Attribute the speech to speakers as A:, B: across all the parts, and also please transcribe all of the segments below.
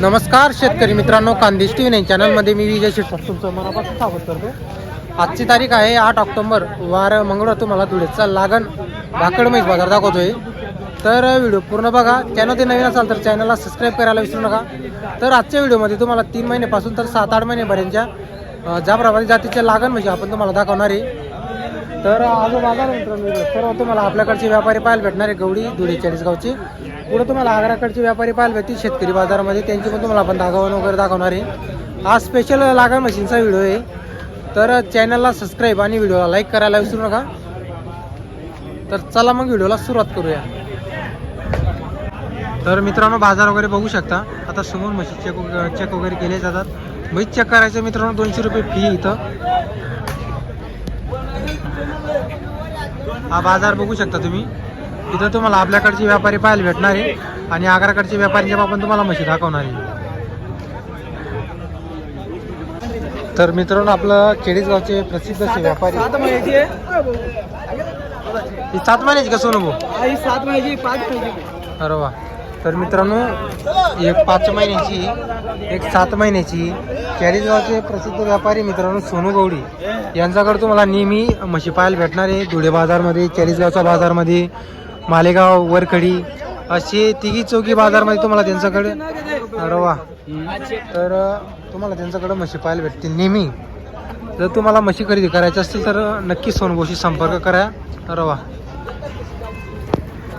A: नमस्कार शेतकरी मित्रांनो कांदिश टी व्ही चॅनलमध्ये मी विजय शेठ तुमचं मनापासून स्वागत करतो. आजची तारीख आहे आठ ऑक्टोंबर. वार मंगळवार तुम्हाला धुळेचा लागण. भाकड म्हैस बाजार दाखवतोय. तर व्हिडिओ पूर्ण बघा. चॅनल ते नवीन असाल तर चॅनलला सबस्क्राईब करायला विसरू नका. तर आजच्या व्हिडिओमध्ये तुम्हाला तीन महिन्यापासून तर सात आठ महिन्यापर्यंतच्या अं, ज्याप्रमाणे जातीच्या लागण म्हणजे आपण तुम्हाला दाखवणार आहे. तर आज बाजार मित्रांनो सर्व तुम्हाला आपल्याकडचे व्यापारी पाहायला भेटणार आहे. गवडी धुळे चाळीसगावची. पुढे तुम्हाला आग्राकडचे व्यापारी पाहायला भेटतील शेतकरी बाजारामध्ये त्यांची पण तुम्हाला आपण दागावण वगैरे दाखवणार आहे. आज स्पेशल लागण मशीनचा व्हिडिओ आहे. तर चॅनलला सबस्क्राईब आणि व्हिडिओला लाईक करायला विसरू नका. तर चला मग व्हिडिओला सुरुवात करूया. तर मित्रांनो बाजार वगैरे बघू शकता. आता समोर म्हशी चेक चेक वगैरे केले जातात. म्हैस चेक करायचं मित्रांनो दोनशे रुपये फी इथं. हा बाजार बघू शकता तुम्ही. इथं तुम्हाला आपल्याकडचे व्यापारी पाहायला भेटणार आहे. आणि आग्राकडचे व्यापाऱ्यांच्या आपण तुम्हाला म्हशी दाखवणार आहे. तर मित्रांनो आपलं केडीसगावचे प्रसिद्ध असे व्यापारी. ही सात महिन्याची का सोनू भाऊ?
B: सात महिन्याची पाच महिन्याची
A: अरे वा. तर मित्रांनो एक पाच महिन्याची एक सात महिन्याची चाळीसगावचे प्रसिद्ध व्यापारी मित्रांनो सोनू गवडी यांच्याकडे तुम्हाला नेहमी म्हशी पाहायला भेटणार आहे. धुळे बाजारमध्ये चाळीसगावच्या बाजारमध्ये. मालेगाव वरखडी असे तिघी चौकी बाजारमध्ये तुम्हाला त्यांच्याकडे अरे वा तर तुम्हाला त्यांच्याकडे म्हशी पाहायला भेटतील नेहमी. जर तुम्हाला म्हशी खरेदी करायची असतील तर नक्की सोनभाऊशी संपर्क करा. अरे वा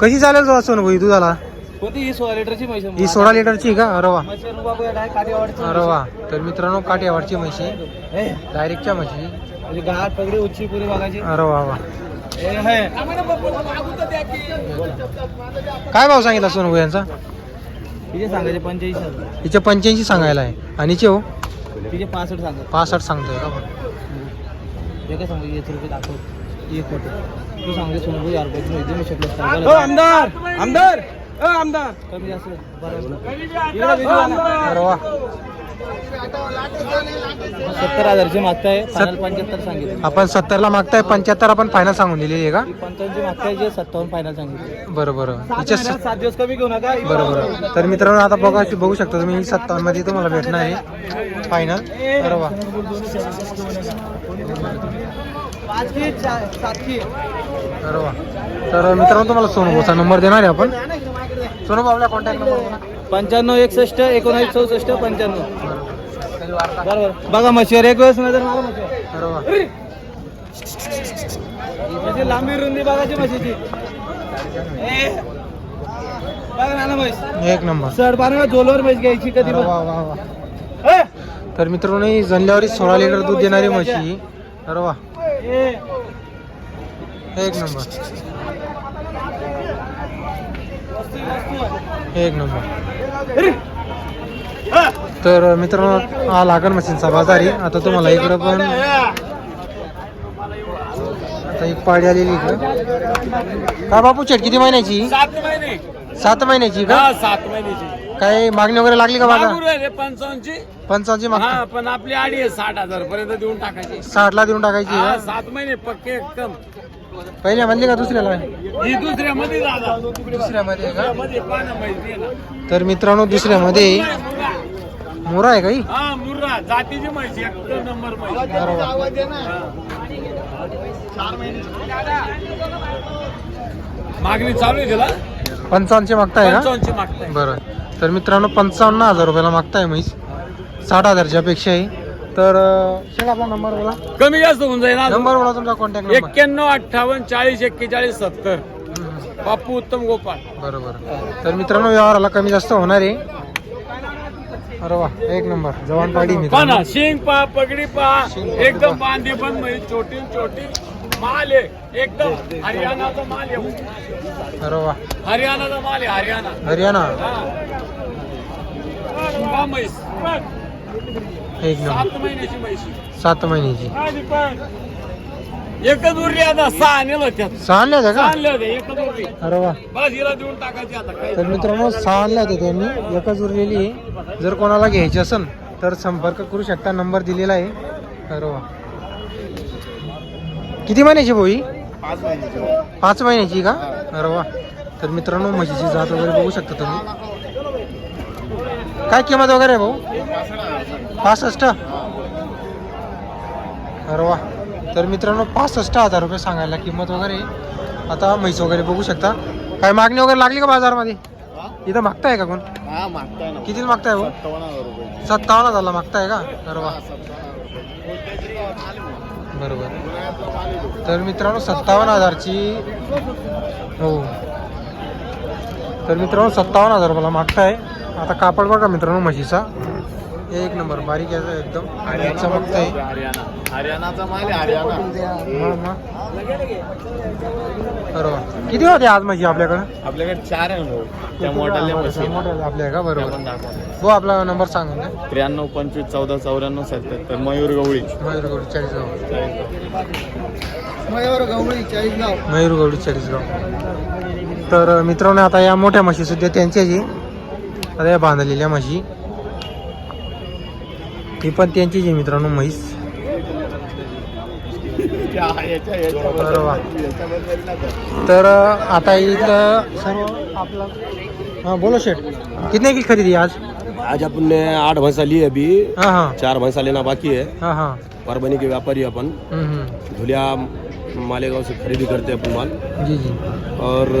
A: कशी चालेल सोनभाऊ ही दुधाला
B: ही सोळा लिटरची.
A: ही का? अरे वा अरे वा तर मित्रांनो काठियावाडची म्हशी
B: हे,
A: डायरेक्टच्या म्हशी. अरे वा वा. काय भाव सांगितला सोनभाऊ यांचा?
B: तिचे सांगायचे पंच्याऐंशी हजार.
A: हिचे पंच्याऐंशी सांगायला आहे. आणि हिचे हो?
B: तिचे पासष्ट सांगा
A: पासष्ट सांगतोय का
B: हे काय सांगू एक रुपये दाखव. एक कोटी. तू सांगते सोनभू यार रुपये तुम्ही एकदम शकलो आमदार! आमदार! आमदार! कमी जास्त बरोबर इकडे video आणा.
A: अरे वा
B: सत्तर हजारची मागताय फायनल पंच्याहत्तर सांगितलं.
A: आपण सत्तरला मागताय पंच्याहत्तर आपण फायनल सांगून दिलेली आहे का?
B: पंचावन्नची मागताय जे सत्तावन्न फायनल सांगितलं.
A: बरं बरं. हिच्या स-
B: सात दिवस कमी घेऊ नका.
A: बरं बरं. तर मित्रांनो आता बघा बघू शकता तुम्ही सत्तावन्नमध्ये तुम्हाला भेटणार आहे. फायनल अरे वा
B: पाच की चार सात की
A: अरे वा तर मित्रांनो तुम्हाला सोनभाऊचा नंबर देणार आहे आपण. सोनभाऊ आपला कॉन्टॅक्ट नंबर
B: पंच्याण्णव एकसष्ट एकोणऐंशी चौसष्ट पंच्याण्णव. बरोबर. बघा मशीवर एक वेळेस नजर मारा मशीवर लांबी रुंदी बघायची म्हैस.
A: एक नंबर.
B: सड पार झोलवर म्हैस घ्यायची कधी
A: तर मित्रांनो ही जनल्यावरी सोळा लिटर दूध देणारी म्हशी. अरे वा. एक नंबर. एक नंबर. तर मित्रांनो हा लागण मशीनचा बाजार आहे. आता तुम्हाला इकडं पण आता एक पाडी आलेली इकडं. का बापू चट किती महिन्याची?
C: सात महिने.
A: सात महिन्याची का?
C: सात महिन्याची.
A: काय मागणी वगैरे लागली का
C: राहिले पंचावन्नची.
A: पंचावन्नची मागणी
C: हा पण आपली आडी आहे साठ हजार पर्यंत देऊन टाकायची.
A: साठला देऊन टाकायची?
C: सात महिने पक्के एकदम.
A: पहिल्या म्हणली का दुसऱ्याला
C: ही दुसऱ्या मध्ये
A: का? तर मित्रांनो दुसऱ्यामध्ये. मोरा आहे का ही?
C: हा मुर्रा जातीची एक नंबर. मागणी चालू आहे त्याला
A: पंचावन्नची मागताय का?
C: मागताय.
A: बरं. तर मित्रांनो पंचावन्न हजार रुपयाला मागताय म्हैस. साठ हजारच्या पेक्षा आहे. तर आपला नंबर बोला.
C: कमी जास्त होऊन जाईल
A: नंबर बोला तुमचा कॉन्टॅक्ट नंबर
C: एक्क्याण्णव अठ्ठावन्न चाळीस एक्केचाळीस सत्तर. बापू उत्तम गोपाळ
A: बरोबर. तर मित्रांनो व्यवहाराला कमी जास्त होणार आहे. अरे वा एक नंबर जवान पाडी
C: शिंग पहा पगडी
A: शिंग,
C: एकदम बांधे पण म्हणजे छोटी छोटी. माल आहे. एकदम हरियाणाचा माल आहे.
A: अरे वा.
C: हरियाणाचा माल आहे हरियाणा.
A: हरियाणा.
C: हा. म्हैस.
A: एक नंबर.
C: सात महिन्याची म्हैशी.
A: सात महिन्याची.
C: आणि पण एकच उरली आता सहा नेलं त्यात.
A: सहा आणल्या होत्या का?
C: आणले होते एकच उरली.
A: अरे वा.
C: बस हिला देऊन टाकायची आता काय
A: तर मित्रांनो सहा आणल्या होत्या त्यांनी. एकच उरलेली आहे. जर कोणाला घ्यायची असेल तर संपर्क करू शकता. नंबर दिलेला आहे. अरे वा. किती महिन्याची भाई पाच महिन्याची का? अरे वा. तर मित्रांनो म्हशीची जात वगैरे बघू शकता तुम्ही. काय किंमत वगैरे आहे भाऊ? पासष्ट? अरे वा. तर मित्रांनो पासष्ट हजार रुपये सांगायला किंमत वगैरे आता म्हैस वगैरे बघू शकता. काय मागणी वगैरे लागली का बाजारमध्ये? इथं मागताय का कोण?
C: हा
A: किती मागताय भाऊ?
C: सत्तावन्न
A: हजारला मागताय का? अरे वा. बरोबर. तर मित्रांनो सत्तावन्न हजारची हो. तर मित्रांनो सत्तावन्न हजार रुपयाला मागताय. आता कापड बघा मित्रांनो म्हशीचा. एक नंबर बारीक याचा एकदम. आणि
C: आहे
A: मग बरोबर. किती होते आज म्हशी आपल्याकडे?
C: आपल्याकडे चार आहे
A: आपल्या का? बरोबर. हो आपला नंबर सांगून द्या
C: त्र्याण्णव पंचवीस चौदा चौऱ्याण्णव सत्याहत्तर. मयूर गवळी.
A: मयूरगौडी चाळीसगाव.
B: मयूर गवळी चाळीसगाव.
A: मयूरगौडी चाळीसगाव. तर मित्रांनो आता या मोठ्या म्हशी सुद्धा त्यांच्याच आहे आता या बांधलेल्या म्हशी. ही पण त्यांचीच आहे मित्रांनो म्हैस. वा. तर आता इथलं सर्व आपलं हां बोलो शेठ. कितने की खरीदी आज?
D: आज अपन ने आठ भैंसा ली है अभी.
A: हाँ हाँ.
D: चार भैंसा लेना बाकी है
A: हाँ हाँ.
D: परभनी के व्यापारी अपन
A: हम्म, हम्म।
D: धुलिया मालेगांव से खरीदी करते हैं अपन माल।
A: जी जी।
D: और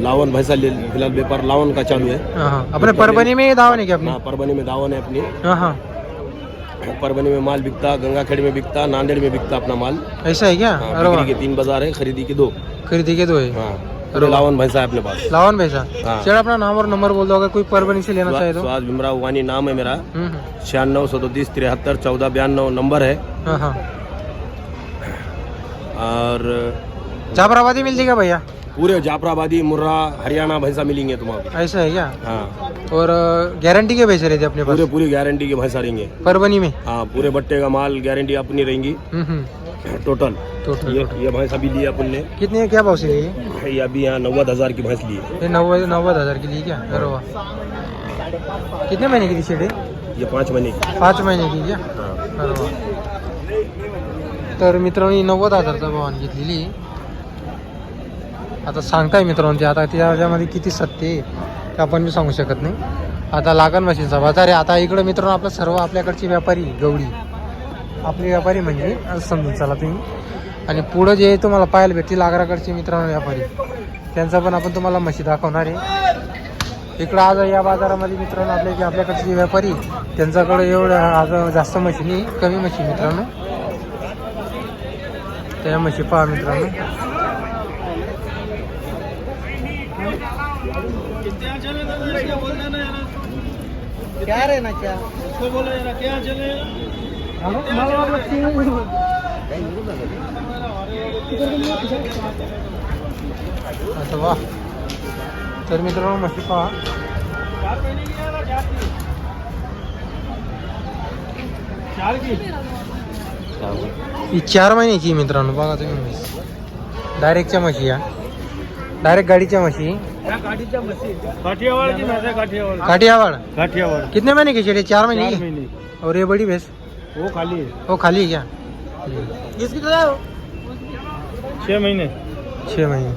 D: लावन भैंसा फ़िलहाल व्यापार लावन का चालू है।
A: हाँ हाँ। अपने परभनी में दावा नहीं क्या अपने?
D: हाँ परभनी में दावन है अपनी।
A: हाँ हाँ।
D: में माल बिकता गंगाखेड़ में बिकता नांदेड़ में बिकता अपना माल।
A: ऐसा है क्या?
D: हाँ, बिक्री के तीन बाज़ार है खरीदी के दो।
A: खरीदी के दो है?
D: हाँ लावन भैंसा है अपने पास।
A: लावन भैसा
D: हाँ।
A: चल अपना नाम और नंबर बोल दो अगर कोई परभनी से लेना चाहे तो।
D: स्वाद भीमराव वानी नाम है मेरा।
A: हम्म, हम्म।
D: छियानवे सदतीस तिहत्तर चौदह बयानवे नंबर है।
A: हाँ हाँ।
D: और
A: जाफराबादी मिलती क्या भैया?
D: पूरे जाफराबादी मुर्रा हरियाणा भैंसा मिलेंगे तुम्हारे
A: ऐसा है क्या?
D: हाँ।
A: और गारंटी के पैसे रहते अपने पास?
D: पूरे पूरी गारंटी के भैंसा रहेंगे।
A: परभनी में?
D: हाँ पूरे बट्टे का माल गारंटी अपनी रहेंगी।
A: हम्म, हम्म।
D: टोटल
A: टोटल
D: ये ये भैंस अभी ली अपन। ने
A: कितने क्या भाव से लिए?
D: ये अभी यहाँ नव्वद हज़ार की भैंस ली है
A: नव्वद हज़ार की ली क्या? अरे वाह। कितने महीने की थी शेडी
D: ये पाँच महीने की।
A: पाँच महीने की क्या?
D: हाँ।
A: अरे वा तर मित्रांनी नव्वद हजारचा भावान घेतलेली. आता सांगताय मित्रांनो ते आता त्याच्यामध्ये किती सत्य आहे ते आपण मी सांगू शकत नाही. आता लागण मशीनचा बाजार आहे. आता इकडं मित्रांनो आपलं सर्व आपल्याकडची व्यापारी गवडी आपले व्यापारी म्हणजे असं समजून चला तुम्ही. आणि पुढं जे तुम्हाला पाहायला भेटतील आग्राकडचे मित्रांनो व्यापारी त्यांचा पण आपण तुम्हाला मशी दाखवणार आहे. इकडं आज या बाजारामध्ये मित्रांनो आपले जे आपल्याकडचे व्यापारी त्यांच्याकडे एवढं आज जास्त मशीन कमी मशीन मित्रांनो. त्या म्हशी पहा मित्रांनो
B: क्या रे ना क्या
A: असं वा तर मित्रांनो म्हशी पहा ही चार महिन्याची आहे मित्रांनो बघा तुम्ही म्हैस डायरेक्टच्या म्हशी या. डायरेक्ट गाडीच्या म्हशी.
C: काठियावाड़ है काठियावाड़.
A: काठियावाड़.
C: काठियावाड़.
A: कितने महीने की चलिए चार महीने और ये बड़ी भैंस.
C: वो खाली है
A: वो खाली है क्या?
B: इसकी तो
C: महीने.
A: छः महीने.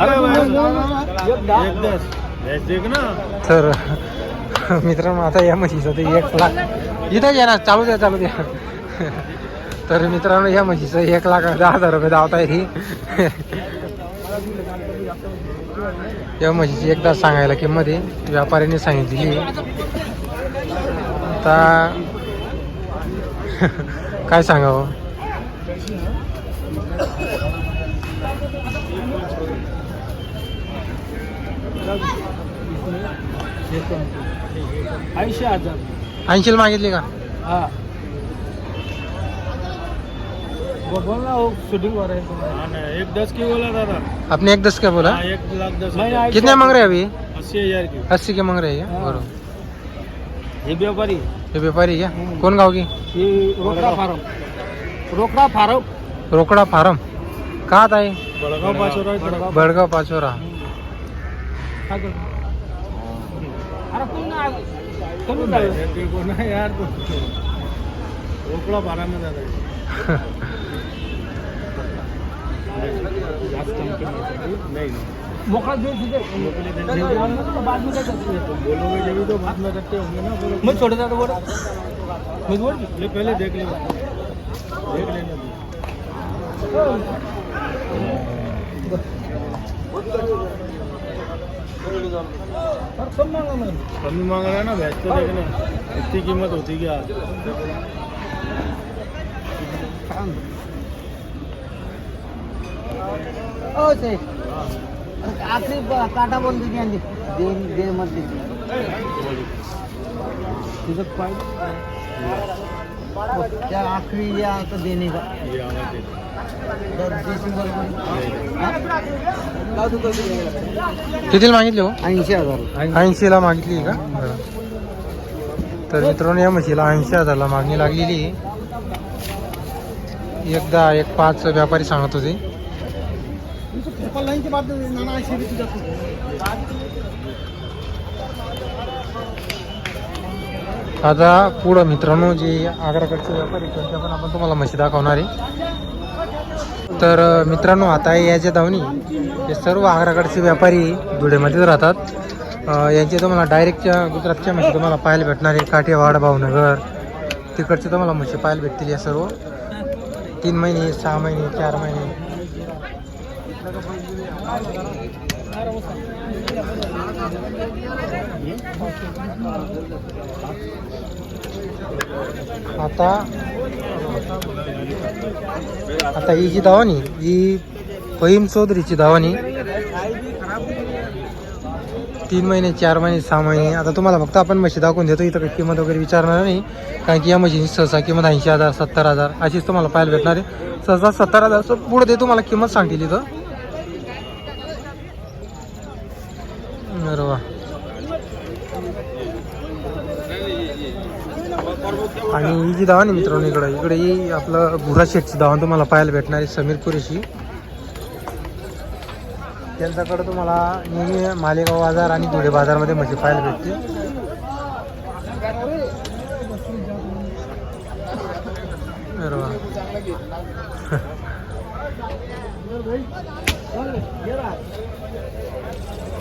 C: अरे एक दस भैंस
A: तर मित्रांनो आता या म्हशीचं ते एक लाख इथं या ना चालू द्या चालू द्या. तर मित्रांनो या म्हशीचं एक लाख दहा हजार रुपये धावता ही. या म्हशीची एकदा सांगायला किंमत आहे. व्यापाऱ्याने सांगितलेली आता काय सांगावं?
B: ऐंशी हज़ार.
A: ऐंशीला मागितली का?
B: हा. बोल ना वो शूटिंग हो रहा है
C: एक दस की बोला दादा.
A: आपने एक दस क्या बोला?
C: हाँ, एक लाख दस
A: कितने मांग रहे हैं अभी?
C: अस्सी हज़ार की.
A: अस्सी के मांग रहे हैं.
B: हाँ। ये व्यापारी.
A: ये व्यापारी क्या कौन गाँव की?
B: रोकड़ा फार्म. रोकड़ा फार्म.
A: रोकडा फार्म. का आहे
C: बड़गांव पाचोरा बड़गांव
A: पाचोरा.
C: रोकड़ा बारह में दादा
B: मोकळा में छोड़ देता बोल मैं बोल पहले देख ले देख लेने कमी मांग रहा है ना भैंस तो देखने इतनी कीमत होती क्या
E: आखिरी काटा बोल दे दे मत दीजिए
B: तुझं
E: त्या आखरी या तो देने का
A: कितीला मागितले हो?
E: ऐंशी हजार.
A: ऐंशीला मागितली का? तर मित्रांनो या म्हशीला ऐंशी हजारला मागणी लागलेली. एकदा एक पाच व्यापारी सांगत होते. आता पुढं मित्रांनो जे आग्राकडचे व्यापारी त्यांच्या पण आपण तुम्हाला म्हशी दाखवणार आहे. तर मित्रांनो आता या ज्या धावणी हे सर्व आग्राकडचे व्यापारी धुळेमध्येच राहतात. यांचे तुम्हाला डायरेक्टच्या गुजरातच्या म्हणजे तुम्हाला पाहायला भेटणार आहे काठियावाड भावनगर. तिकडचे तुम्हाला म्हणजे पाहायला भेटतील या सर्व. तीन महिने सहा महिने चार महिने. आता आता ही जी धावानी ही फहीम चौधरीची धावानी तीन महिने चार महिने सहा महिने आता तुम्हाला फक्त आपण म्हशी दाखवून देतो इथं काही किंमत वगैरे विचारणार नाही कारण की या म्हशीची सहसा किंमत ऐंशी हजार सत्तर हजार अशीच तुम्हाला पाहायला भेटणार आहे. सहसा सत्तर हजार पुढे ते तुम्हाला किंमत सांगतील इथं. बरोबर आणि ही जी धावा मित्रांनो इकडं. इकडे ही आपलं भुरा शेटची धावा तुम्हाला पाहायला भेटणार आहे समीर कुरेशी त्यांच्याकडे तुम्हाला नेहमी मालेगाव बाजार आणि धुळे बाजारमध्ये म्हणजे पाहायला भेटते बरोबर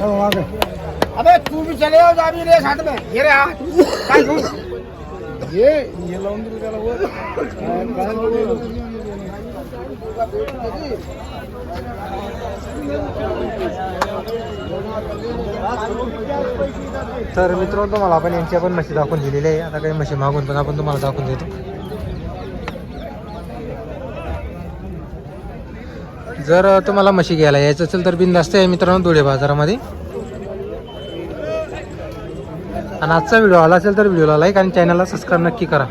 E: अबे तू भी चले आओ जा भी रे साथ में। ये रे काय तू?
B: ये ये लावून दिलं त्याला वर काय-?
A: तर मित्रांनो तुम्हाला आपण यांच्या पण म्हशी दाखवून दिलेल्या आहे. आता काही म्हशी मागून पण आपण तुम्हाला दाखवून देतो. जर तुम्हाला म्हशी घ्यायला यायचं असेल तर बिनधास्त आहे मित्रांनो धुळे बाजारामध्ये. आणि आजचा व्हिडिओ आला असेल तर व्हिडिओला लाईक आणि चॅनलला सबस्क्राईब नक्की करा.